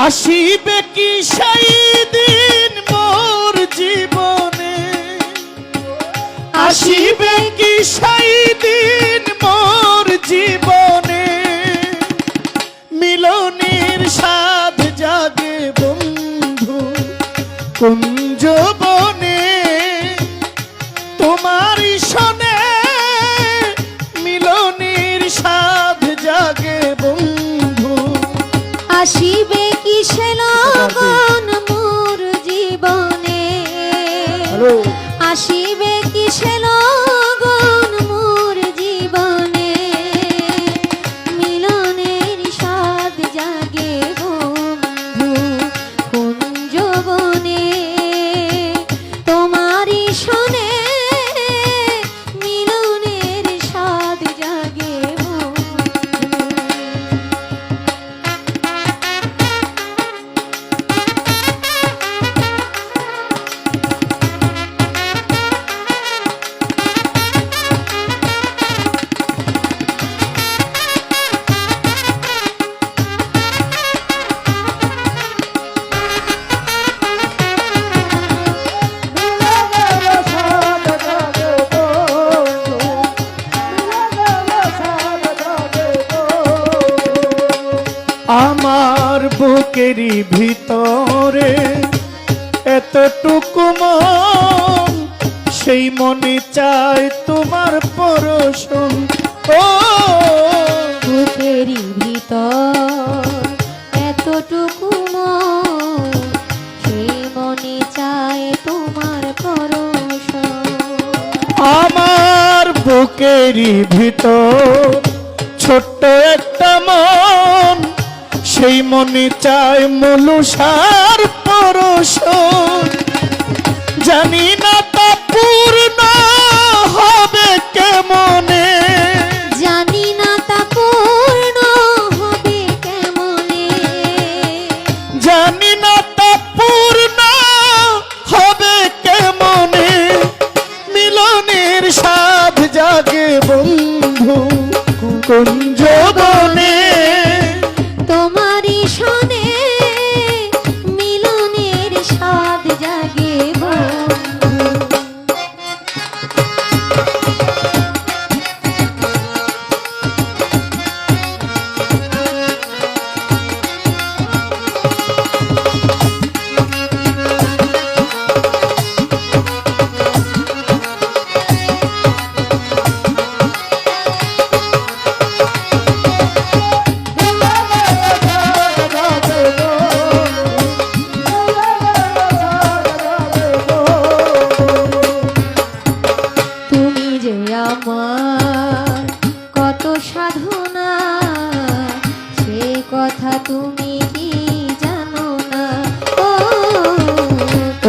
আসিবে কি সেই দিন মোর জীবনে? আসিবে কি সেই দিন মোর জীবনে? মিলনের সাধ জাগে বন্ধু কুঞ্জ আমার বুকেরই ভিতরে এতটুকু মন সেই মনে চাই তোমার পরশন। ও বুকেরই ভিতর এতটুকু মন সেই মনে চায় তোমার পরশ আমার বুকেরই ভিতর ছোট্ট একটা মন সেই মনে চায় মুলুসার পরশ। জানি না তা তুমি কি জানো না।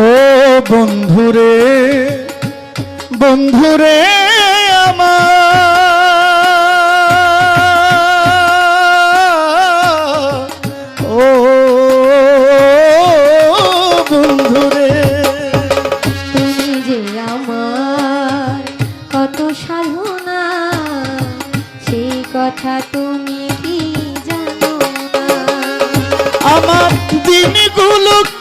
ও বন্ধুরে বন্ধুরে আমার। ও বন্ধুরে। তুমি যে আমার কত সাধনা সেই কথা তুমি দিনগুলো কেটে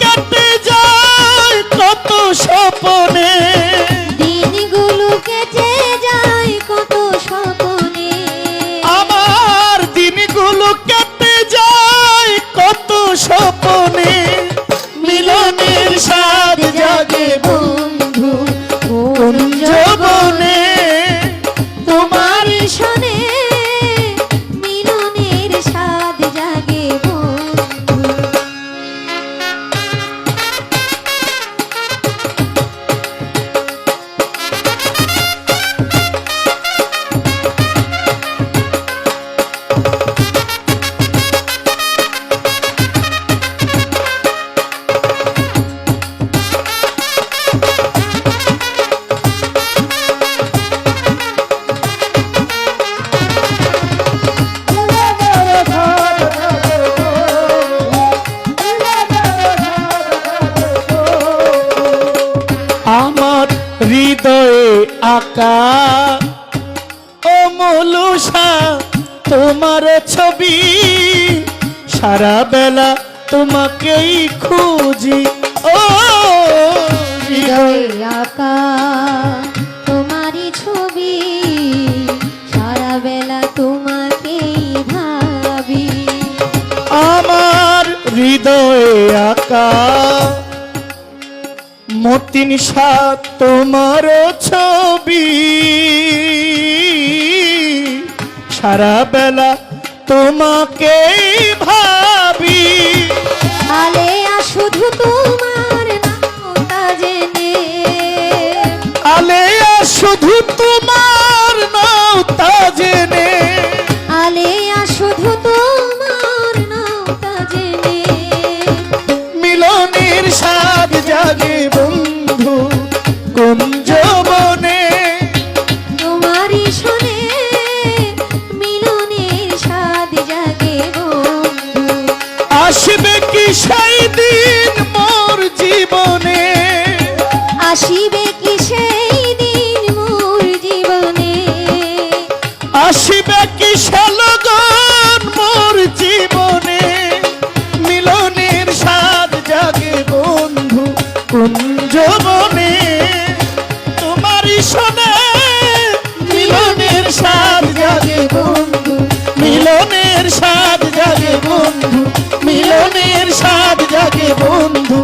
হৃদয়ে আকা। ও মলুষা তোমার ছবি সারা বেলা তোমাকেই খুঁজি। ও হৃদয়ে আঁকা। তোমারই ছবি সারা বেলা তোমাকেই ভাবি। আমার হৃদয়ে আঁকা। মতিন সাত তোমার ছবি। সারা বেলা তোমাকেই ভাবি। আলেয়া শুধু তোমার নামটা জেনে। আলেয়া শুধু তোমার তা জেনে। আলেয়া শুধু তোমার জাগে বন্ধু জাগে বন্ধু।